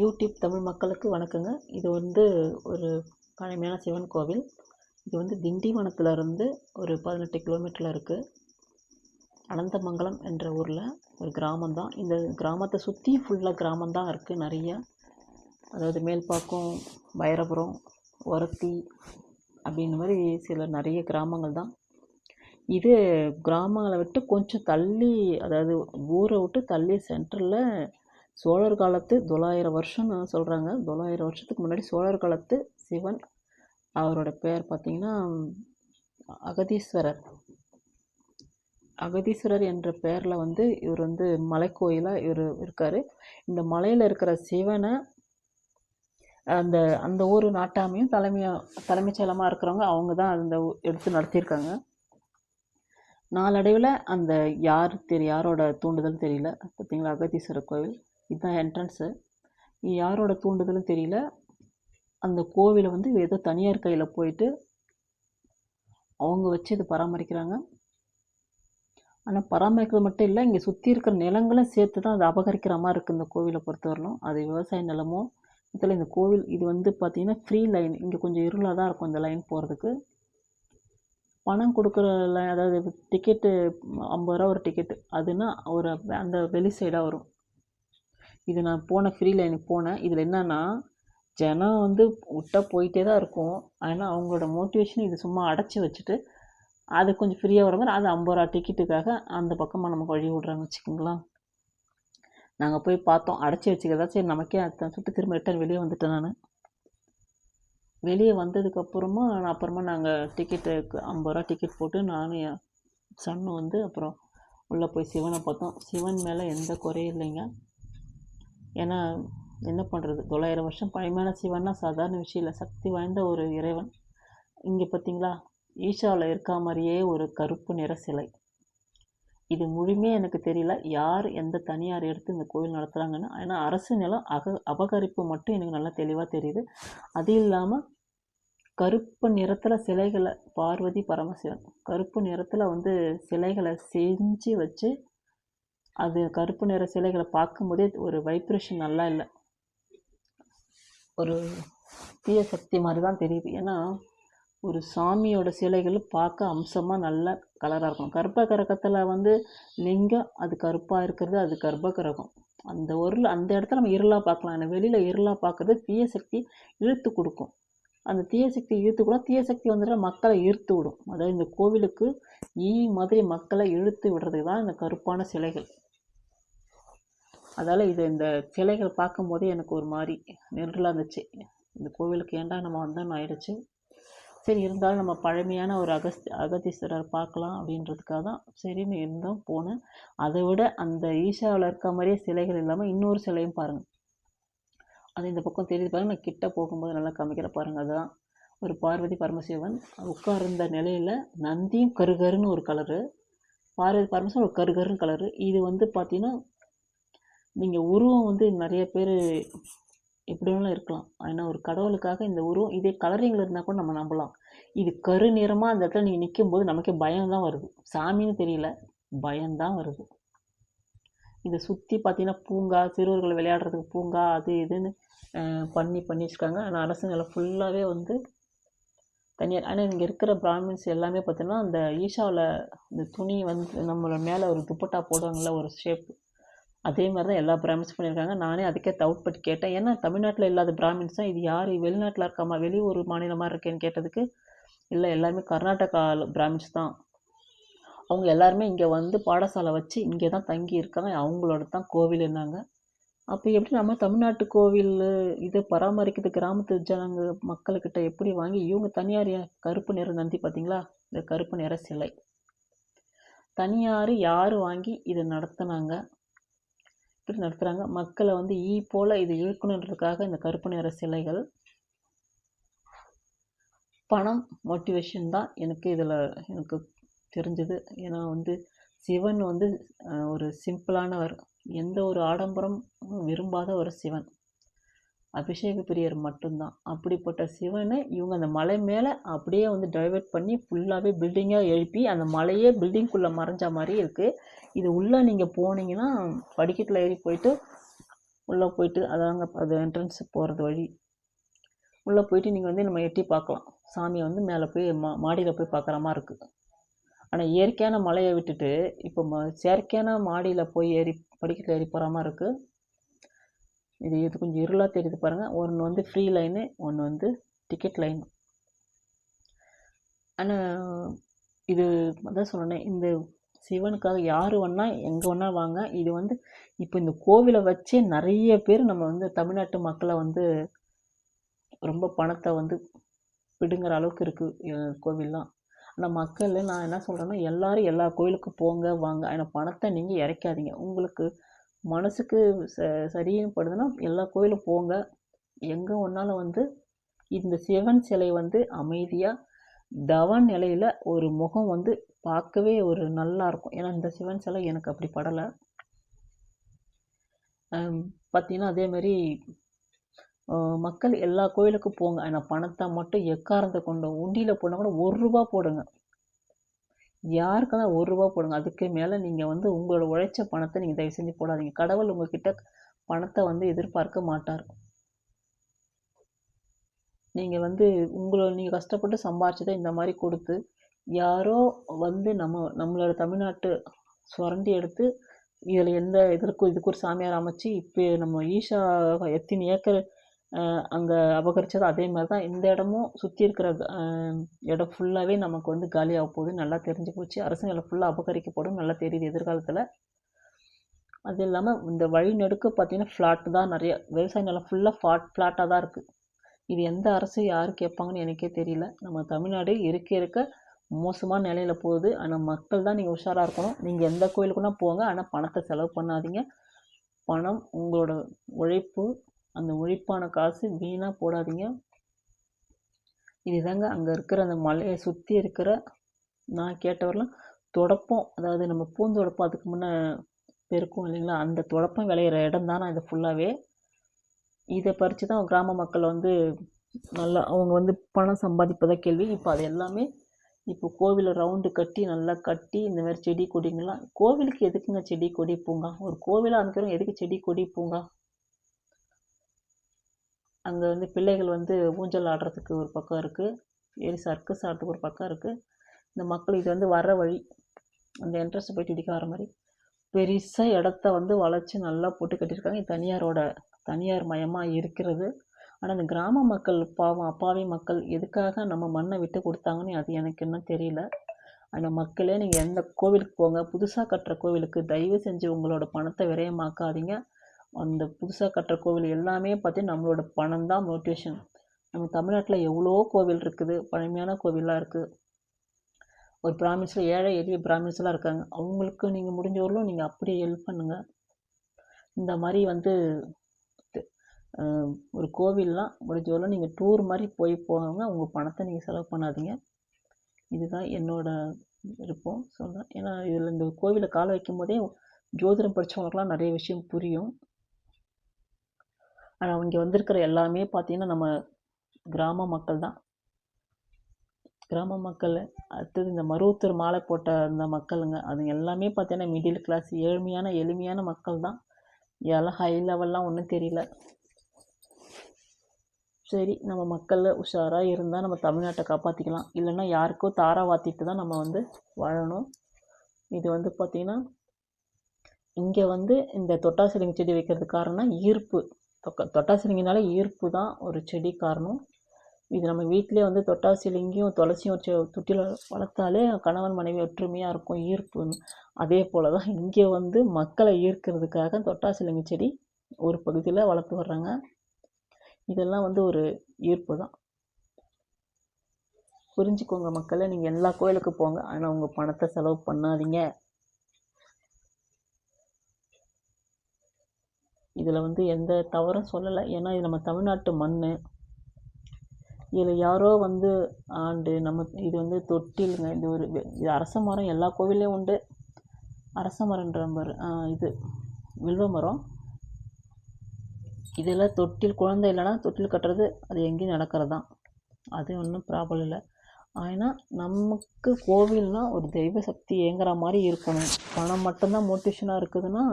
YouTube Tamil மக்களுக்கு வணக்கங்க. இது வந்து ஒரு பழமையான சிவன் கோவில். இது வந்து திண்டிவனத்தில் இருந்து ஒரு பதினெட்டு கிலோமீட்டரில் இருக்குது அனந்தமங்கலம் என்ற ஊரில் ஒரு கிராமம் தான் இந்த கிராமத்தை சுற்றி ஃபுல்லாக கிராமந்தான் இருக்குது நிறைய. அதாவது மேல்பாக்கம் வைரபுரம் ஒரத்தி அப்படின்ற மாதிரி சில நிறைய கிராமங்கள் தான் இது கிராமங்களை விட்டு கொஞ்சம் தள்ளி அதாவது ஊரை விட்டு தள்ளி சென்டரில் சோழர் காலத்து தொள்ளாயிரம் வருஷம்னு சொல்கிறாங்க தொள்ளாயிரம் வருஷத்துக்கு முன்னாடி சோழர் காலத்து சிவன் அவரோட பேர் பார்த்திங்கன்னா அகதீஸ்வரர். அகதீஸ்வரர் என்ற பெயரில் வந்து இவர் வந்து மலைக்கோயிலாக இவர் இருக்கார். இந்த மலையில் இருக்கிற சிவனை அந்த அந்த ஊர் நாட்டாமையும் தலைமையாக தலைமைச் செயலமாக இருக்கிறவங்க அவங்க தான் அந்த எடுத்து நடத்தியிருக்காங்க. நாளடைவில் அந்த யார் தெரி யாரோட தூண்டுதல் தெரியல. பார்த்தீங்களா? அகதீஸ்வரர் கோவில். இதுதான் என்ட்ரன்ஸு யாரோட தூண்டுதலும் தெரியல. அந்த கோவிலை வந்து ஏதோ தனியார் கையில் போயிட்டு அவங்க வச்சு இதை பராமரிக்கிறாங்க. ஆனால் பராமரிக்கிறது மட்டும் இல்லை இங்கே சுற்றி இருக்கிற நிலங்களும் சேர்த்து தான் அதை அபகரிக்கிற மாதிரி இருக்குது இந்த கோவிலை பொறுத்தவரையிலும். அது விவசாய நிலமோ இதில் இந்த கோவில் இது வந்து பார்த்திங்கன்னா ஃப்ரீ லைன் இங்கே கொஞ்சம் இருளாக தான் இருக்கும் இந்த லைன் போகிறதுக்கு பணம் கொடுக்குற லை அதாவது டிக்கெட்டு ஐம்பது ரூபா ஒரு டிக்கெட்டு அதுனா ஒரு அந்த வெளி சைடாக வரும். இது நான் போன ஃப்ரீ லைனுக்கு போனேன். இதில் என்னென்னா ஜனம் வந்து விட்டா போயிட்டே தான் இருக்கும். ஆனால் அவங்களோட மோட்டிவேஷன் இது சும்மா அடைச்சி வச்சுட்டு அது கொஞ்சம் ஃப்ரீயாக வர மாதிரி அது ஐம்பது ரூபா டிக்கெட்டுக்காக அந்த பக்கமாக நமக்கு வழி விட்றாங்க வச்சுக்கோங்களேன். நாங்கள் போய் பார்த்தோம். அடைச்சி வச்சுக்கிறதா? சரி நமக்கே அதை சுட்டு திரும்ப ரிட்டர்ன் வெளியே வந்துட்டேன் நான். வெளியே வந்ததுக்கப்புறமா நான் அப்புறமா நாங்கள் டிக்கெட்டுக்கு ஐம்பது ரூபா டிக்கெட் போட்டு நானும் என் வந்து அப்புறம் உள்ளே போய் சிவனை பார்த்தோம். சிவன் மேலே எந்த குறையும் இல்லைங்க. ஏன்னா என்ன பண்ணுறது தொள்ளாயிரம் வருஷம் பழமையான சிவன்னா சாதாரண விஷயம் இல்லை. சக்தி வாய்ந்த ஒரு இறைவன். இங்கே பார்த்தீங்களா ஈஷாவில் இருக்கா மாதிரியே ஒரு கருப்பு நிற சிலை. இது முழுமையாக எனக்கு தெரியல. யார் எந்த தனியார் எடுத்து இந்த கோயில் நடத்துகிறாங்கன்னு ஏன்னா அரசு நிலம் அக அபகரிப்பு மட்டும் எனக்கு நல்லா தெளிவாக தெரியுது. அது இல்லாமல் கருப்பு நிறத்தில் சிலைகளை பார்வதி பரமசிவன். கருப்பு நிறத்தில் வந்து சிலைகளை செஞ்சு வச்சு அது கருப்பு நிற சிலைகளை பார்க்கும்போதே ஒரு வைப்ரேஷன் நல்லா இல்லை. ஒரு தீய சக்தி மாதிரி தான் தெரியுது. ஏன்னா ஒரு சாமியோட சிலைகள் பார்க்க அம்சமாக நல்ல கலராக இருக்கும் கர்ப்ப கிரகத்தில் வந்து லிங்கம் அது கருப்பாக இருக்கிறது அது கர்ப்ப கிரகம். அந்த ஒரு அந்த இடத்துல நம்ம இருளாக பார்க்கலாம். ஆனால் வெளியில் இருளாக பார்க்குறது தீய சக்தி இழுத்து கொடுக்கும். அந்த தீய சக்தி இழுத்து கூட தீய சக்தி வந்துட்டு மக்களை ஈர்த்து விடும். அதாவது இந்த கோவிலுக்கு ஈ மாதிரி மக்களை இழுத்து விடுறதுக்கு தான் இந்த கருப்பான சிலைகள். அதால் இது இந்த சிலைகள் பார்க்கும்போதே எனக்கு ஒரு மாதிரி நெருடலாக இருந்துச்சு. இந்த கோவிலுக்கு ஏன்டா நம்ம வந்தோம்னு ஆயிடுச்சு. சரி இருந்தாலும் நம்ம பழமையான ஒரு அகஸ்தி அகதீஸ்வரர் பார்க்கலாம் அப்படின்றதுக்காக தான் சரின்னு இருந்தோம் போனேன். அதை விட அந்த ஈஷாவில் இருக்க மாதிரியே சிலைகள் இல்லாமல் இன்னொரு சிலையும் பாருங்கள் அது இந்த பக்கம் தெரியுது பாருங்கள் நான் கிட்ட போகும்போது நல்லா காமிக்கிற பாருங்கள் அதுதான் ஒரு பார்வதி பரமசிவன் உட்கார்ந்த நிலையில் நந்தியும் கருகருன்னு ஒரு கலரு பார்வதி பரமசிவன் ஒரு கருகருன்னு கலரு இது வந்து பார்த்தீங்கன்னா நீங்கள் உருவம் வந்து நிறைய பேர் எப்படி வேணாலும் இருக்கலாம். ஆனால் ஒரு கடவுளுக்காக இந்த உருவம் இதே கலரிங்கில் இருந்தால் கூட நம்ம நம்பலாம். இது கரு நிறமாக அந்த இடத்துல நீங்கள் நிற்கும்போது நமக்கே பயம் தான் வருது. சாமின்னு தெரியல பயம்தான் வருது. இதை சுற்றி பார்த்தீங்கன்னா பூங்கா சிறுவர்கள் விளையாடுறதுக்கு பூங்கா அது இதுன்னு பண்ணி பண்ணி வச்சுருக்காங்க ஆனால் அரசு நிலம் ஃபுல்லாகவே வந்து தனியார் ஆனால் இங்கே இருக்கிற பிராமின்ஸ் எல்லாமே பார்த்தீங்கன்னா அந்த ஈஷாவில் இந்த துணி வந்து நம்மளோட மேலே ஒரு துப்பட்டா போடுவாங்கள்ல ஒரு ஷேப் அதே மாதிரி தான் எல்லா பிராமின்ஸ் பண்ணியிருக்காங்க. நானே அதுக்கே டவுட் பட்டு கேட்டேன். ஏன்னா தமிழ்நாட்டில் இல்லாத பிராமின்ஸ்? தான் இது யார்? வெளிநாட்டில் இருக்காமா? வெளியூர் மாநிலமாக இருக்கேன்னு கேட்டதுக்கு இல்லை எல்லாருமே கர்நாடகா பிராமின்ஸ் தான். அவங்க எல்லாருமே இங்கே வந்து பாடசாலை வச்சு இங்கே தான் தங்கி இருக்காங்க. அவங்களோட தான் கோவில் என்னாங்க அப்போ எப்படி நம்ம தமிழ்நாட்டு கோவில் இதை பராமரிக்கிறது கிராமத்து ஜனங்க மக்கள்கிட்ட எப்படி வாங்கி இவங்க தனியார் கருப்பு நிற நந்தி பார்த்தீங்களா? இந்த கருப்பு நிற சிலை. தனியார் யார் வாங்கி இதை நடத்துனாங்க? இப்படி நடத்துகிறாங்க மக்களை வந்து ஈ போல் இது இழுக்கணுன்றதுக்காக இந்த கருப்பு நிற சிலைகள். பணம் மோட்டிவேஷன் தான் எனக்கு இதில் எனக்கு தெரிஞ்சது. ஏன்னா வந்து சிவன் வந்து ஒரு சிம்பிளானவர் எந்த ஒரு ஆடம்பரம் விரும்பாத ஒரு சிவன். அபிஷேக பிரியர் மட்டும்தான். அப்படிப்பட்ட சிவனை இவங்க அந்த மலை மேலே அப்படியே வந்து டைவர்ட் பண்ணி ஃபுல்லாகவே பில்டிங்காக எழுப்பி அந்த மலையே பில்டிங்குள்ளே மறைஞ்ச மாதிரி இருக்குது இது உள்ளே நீங்கள் போனீங்கன்னா படிக்கட்டில் ஏறி போயிட்டு உள்ளே போயிட்டு அதாங்க அது என்ட்ரன்ஸ் போகிறது வழி. உள்ளே போயிட்டு நீங்கள் வந்து நம்ம எட்டி பார்க்கலாம். சாமியை வந்து மேலே போய் மா மாடியில் போய் பார்க்குற மாதிரி இருக்குது ஆனால் இயற்கையான மலையை விட்டுட்டு இப்போ ம செயற்கையான மாடியில் போய் ஏறி படிக்கட்டில் ஏறி போகிற மாதிரி இருக்குது இது இது கொஞ்சம் இருளாக தெரியுது பாருங்கள் ஒன்று வந்து ஃப்ரீ லைனு ஒன்று வந்து டிக்கெட் லைன் ஆனால் இது அதான் சொன்னேனே இந்த சிவனுக்காக யார் வேணா எங்கே வேணா வாங்க. இது வந்து இப்போ இந்த கோவிலை வச்சே நிறைய பேர் நம்ம வந்து தமிழ்நாட்டு மக்களை வந்து ரொம்ப பணத்தை வந்து பிடுங்குற அளவுக்கு இருக்குது கோவில்லாம். ஆனால் மக்கள் நான் என்ன சொல்கிறேன்னா எல்லோரும் எல்லா கோயிலுக்கும் போங்க வாங்க. ஆனால் பணத்தை நீங்கள் இறைக்காதீங்க. உங்களுக்கு மனசுக்கு ச சரின்னு படுதுன்னா எல்லா கோயிலும் போங்க. எங்கே ஒன்றாலும் வந்து இந்த சிவன் சிலை வந்து அமைதியாக தவ நிலையில் ஒரு முகம் வந்து பார்க்கவே ஒரு நல்லா இருக்கும். ஏன்னா இந்த சிவன் சிலை எனக்கு அப்படி படலை. பார்த்தீங்கன்னா அதேமாரி மக்கள் எல்லா கோயிலுக்கும் போங்க. ஆனால் பணத்தை மட்டும் எக்காரத்தை கொண்டு உண்டியில் போனால் கூட ஒரு ரூபா போடுங்க. யாருக்கு தான் ஒரு ரூபா போடுங்க அதுக்கு மேலே நீங்கள் வந்து உங்களோட உழைச்ச பணத்தை நீங்கள் தயவு செஞ்சு போடாதீங்க. கடவுள் உங்ககிட்ட பணத்தை வந்து எதிர்பார்க்க மாட்டார். நீங்கள் வந்து உங்களை நீங்கள் கஷ்டப்பட்டு சம்பாரிச்சதை இந்த மாதிரி கொடுத்து யாரோ வந்து நம்ம நம்மளோட தமிழ்நாட்டு சுரண்டி எடுத்து இதில் எந்த இதற்கும் இதுக்கு ஒரு சாமியார் அமைச்சு இப்போ நம்ம ஈஷா எத்தனை ஏக்கர் அங்கே அபகரித்தது அதே மாதிரி தான் இந்த இடமும் சுற்றி இருக்கிற இடம் ஃபுல்லாகவே நமக்கு வந்து காலியாக போகுது. நல்லா தெரிஞ்சு போச்சு. அரசு நிலம் ஃபுல்லாக அபகரிக்கப்படும். நல்லா தெரியுது எதிர்காலத்தில். அது இல்லாமல் இந்த வழி நெடுக்க பார்த்தீங்கன்னா ஃப்ளாட் தான் நிறைய விவசாய நிலம் ஃபுல்லாக ஃப்ளாட் ஃப்ளாட்டாக தான் இருக்குது இது எந்த அரசு யார் கேட்பாங்கன்னு எனக்கே தெரியல. நம்ம தமிழ்நாடு இருக்க இருக்க மோசமான நிலையில் போகுது. ஆனால் மக்கள் தான் நீங்கள் உஷாராக இருக்கணும். நீங்கள் எந்த கோயிலுக்குன்னா போங்க. ஆனால் பணத்தை செலவு பண்ணாதீங்க. பணம் உங்களோட உழைப்பு அந்த உழைப்பான காசு வீணாக போடாதீங்க. இதுதாங்க அங்கே இருக்கிற அந்த மலையை சுற்றி இருக்கிற நான் கேட்டவரெலாம் தொடப்பம் அதாவது நம்ம பூந்தொடப்பம் அதுக்கு முன்னே பெருக்கும் இல்லைங்களா? அந்த தொடப்பம் விளையிற இடம் தானே இது ஃபுல்லாகவே இதை பறித்து தான் கிராம மக்கள் வந்து நல்லா அவங்க வந்து பணம் சம்பாதிப்பதாக கேள்வி. இப்போ அது எல்லாமே இப்போ கோவிலை ரவுண்டு கட்டி நல்லா கட்டி இந்த மாதிரி செடி கொடிங்கெல்லாம் கோவிலுக்கு எதுக்குங்க செடி கொடி பூங்கா? ஒரு கோவிலாக இருக்கிறோம் எதுக்கு செடி கொடி பூங்கா? அங்கே வந்து பிள்ளைகள் வந்து ஊஞ்சல் ஆடுறதுக்கு ஒரு பக்கம் இருக்குது ஏறி சர்க்கஸ் ஆடுறதுக்கு ஒரு பக்கம் இருக்குது இந்த மக்கள் இது வந்து வர வழி. அந்த என்ட்ரன்ஸை போயிட்டு இடிக்க வர மாதிரி. பெருசாக இடத்த வந்து வளைச்சி நல்லா போட்டு கட்டியிருக்காங்க. இது தனியாரோட தனியார் மயமாக இருக்கிறது. ஆனால் இந்த கிராம மக்கள் பாவம் அப்பாவி மக்கள் எதுக்காக நம்ம மண்ணை விட்டு கொடுத்தாங்கன்னு அது எனக்கு இன்னும் தெரியல. அந்த மக்களே நீங்கள் எந்த கோவிலுக்கு போங்க புதுசாக கட்டுற கோவிலுக்கு தயவு செஞ்சு உங்களோட பணத்தை விரயமாக்காதீங்க. அந்த புதுசாக கட்டுற கோவில் எல்லாமே பார்த்தீங்கன்னா நம்மளோட பணம் தான் மோட்டிவேஷன் நம்ம தமிழ்நாட்டில் எவ்வளோ கோவில் இருக்குது பழமையான கோவிலாக இருக்குது ஒரு பிராமின்ஸில் ஏழை எளிய பிராமின்ஸ்லாம் இருக்காங்க. அவங்களுக்கு நீங்கள் முடிஞ்சவர்களும் நீங்கள் அப்படியே ஹெல்ப் பண்ணுங்கள் இந்த மாதிரி வந்து ஒரு கோவில்லாம் முடிஞ்சவரை நீங்கள் டூர் மாதிரி போய் போவாங்க உங்கள் பணத்தை நீங்கள் செலவு பண்ணாதீங்க. இதுதான் என்னோட விருப்பம். சொல்கிறேன் ஏன்னா இதில் இந்த கோவிலை காலை வைக்கும் போதே ஜோதிடம் படித்தவங்களுக்குலாம் நிறைய விஷயம் புரியும். ஆனால் இங்கே வந்திருக்கிற எல்லாமே பார்த்தீங்கன்னா நம்ம கிராம மக்கள் தான். கிராம மக்கள் அடுத்தது இந்த மருவத்தூர் மாலை போட்ட அந்த மக்களுங்க அதுங்க எல்லாமே பார்த்தீங்கன்னா மிடில் கிளாஸ் ஏழ்மையான எளிமையான மக்கள் தான். இதெல்லாம் ஹை லெவல்லாம் ஒன்றும் தெரியல. சரி நம்ம மக்கள் உஷாராக இருந்தால் நம்ம தமிழ்நாட்டை காப்பாற்றிக்கலாம் இல்லைன்னா யாருக்கோ தாரா வாத்திட்டு தான் நம்ம வந்து வாழணும். இது வந்து பார்த்திங்கன்னா இங்கே வந்து இந்த தொட்டாசிலிங்க செடி வைக்கிறதுக்கு காரணம் ஈர்ப்பு. தொக்க தொட்டாசிலிங்கினாலே ஈர்ப்பு தான் ஒரு செடி காரணம். இது நம்ம வீட்டிலே வந்து தொட்டாசிலிங்கியும் துளசியும் ஒரு தொட்டியில் வளர்த்தாலே கணவன் மனைவி ஒற்றுமையாக இருக்கும் ஈர்ப்பு. அதே போல் தான் இங்கே வந்து மக்களை ஈர்க்கிறதுக்காக தொட்டாசிலிங்க செடி ஒரு பகுதியில் வளர்த்து வர்றாங்க. இதெல்லாம் வந்து ஒரு ஈர்ப்பு தான். புரிஞ்சுக்கோங்க மக்களை நீங்கள் எல்லா கோயிலுக்கு போங்க. ஆனால் உங்கள் பணத்தை செலவு பண்ணாதீங்க. இதில் வந்து எந்த தவறும் சொல்லலை. ஏன்னா இது நம்ம தமிழ்நாட்டு மண் இதில் யாரோ வந்து ஆண்டு நம்ம இது வந்து தொட்டிலுங்க. இது ஒரு இது அரச மரம். எல்லா கோவில்லையும் உண்டு. அரச மரன்ற பாரு இது வில்வ மரம். இதில் தொட்டில் குழந்தை இல்லைன்னா தொட்டில் கட்டுறது அது எங்கேயும் நடக்கிறது தான். அது ஒன்றும் ப்ராப்ளம் இல்லை. ஆனால் நமக்கு கோவில்னால் ஒரு தெய்வ சக்தி ஏங்குற மாதிரி இருக்கணும். பணம் மட்டும்தான் மோட்டிவேஷனாக இருக்குதுன்னா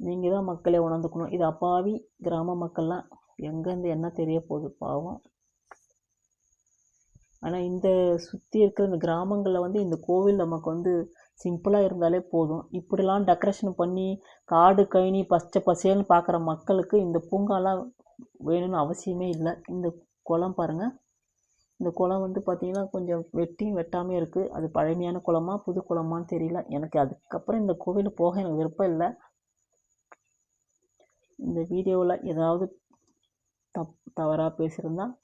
நீங்கள் தான் மக்களே உணர்ந்துக்கணும். இது அப்பாவி கிராம மக்கள்லாம் எங்கேருந்து என்ன தெரிய போகுது பாவம். ஆனால் இந்த சுற்றி இருக்கிற இந்த கிராமங்களில் வந்து இந்த கோவில் நமக்கு வந்து சிம்பிளாக இருந்தாலே போதும். இப்படிலாம் டெக்கரேஷன் பண்ணி காடு கழனி பச்சை பசேல்னு பார்க்குற மக்களுக்கு இந்த பூங்காலாம் வேணும்னு அவசியமே இல்லை. இந்த குளம் பாருங்கள் இந்த குளம் வந்து பார்த்திங்கன்னா கொஞ்சம் வெட்டியும் வெட்டாமே இருக்குது அது பழமையான குளமா புது குளமான்னு தெரியல. எனக்கு அதுக்கப்புறம் இந்த கோவில் போக எனக்கு விருப்பம் இல்லை. இந்த வீடியோவில் ஏதாவது தப் தவறாக பேசியிருந்தால்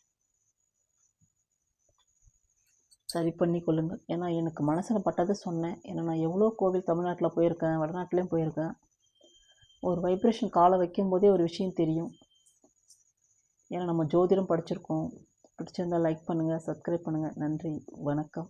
சரி பண்ணி கொள்ளுங்கள். ஏன்னா எனக்கு மனசில் பட்டதை சொன்னேன். ஏன்னா நான் எவ்வளோ கோவில் தமிழ்நாட்டில் போயிருக்கேன் வடநாட்டிலையும் போயிருக்கேன். ஒரு வைப்ரேஷன் காலை வைக்கும்போதே ஒரு விஷயம் தெரியும். ஏன்னா நம்ம ஜோதிடம் படிச்சிருக்கோம். பிடிச்சிருந்தால் லைக் பண்ணுங்கள் சப்ஸ்கிரைப் பண்ணுங்கள் நன்றி. வணக்கம்.